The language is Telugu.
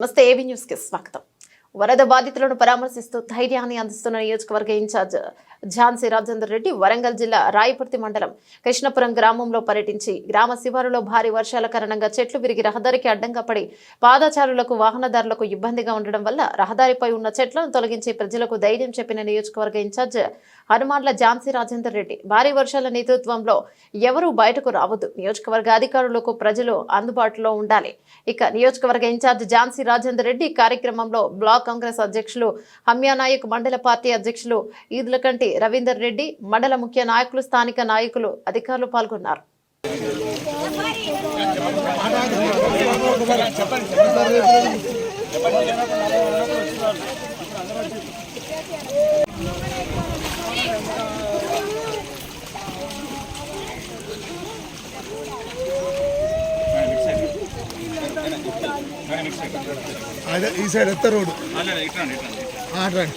నమస్తే ఏవి న్యూస్కి స్వాగతం. వరద బాధితులను పరామర్శిస్తూ ధైర్యాన్ని అందిస్తున్న నియోజకవర్గ ఇన్ఛార్జ్ ఝాన్సీ రాజేందర్ రెడ్డి వరంగల్ జిల్లా రాయపర్తి మండలం కృష్ణపురం గ్రామంలో పర్యటించి గ్రామ శివారులో భారీ వర్షాల కారణంగా చెట్లు విరిగి రహదారికి అడ్డంగా పడి పాదచారులకు వాహనదారులకు ఇబ్బందిగా ఉండడం వల్ల రహదారిపై ఉన్న చెట్లను తొలగించి ప్రజలకు ధైర్యం చెప్పిన నియోజకవర్గ ఇన్ఛార్జ్ హనుమాన్ల ఝాన్సీ రాజేందర్ రెడ్డి భారీ వర్షాల నేతృత్వంలో ఎవరూ బయటకు రావద్దు నియోజకవర్గ అధికారులకు ప్రజలు అందుబాటులో ఉండాలి. ఇక నియోజకవర్గ ఇన్ఛార్జ్ ఝాన్సీ రాజేందర్ రెడ్డి కార్యక్రమంలో బ్లాక్ కాంగ్రెస్ అధ్యక్షులు హమ్యానాయక్ మండల పార్టీ అధ్యక్షులు ఈదులకంటి రవీందర్ రెడ్డి మండల ముఖ్య నాయకులు స్థానిక నాయకులు అధికారులు పాల్గొన్నారు. అదే ఈ సైడ్ ఎత్త రోడ్డు. రండి.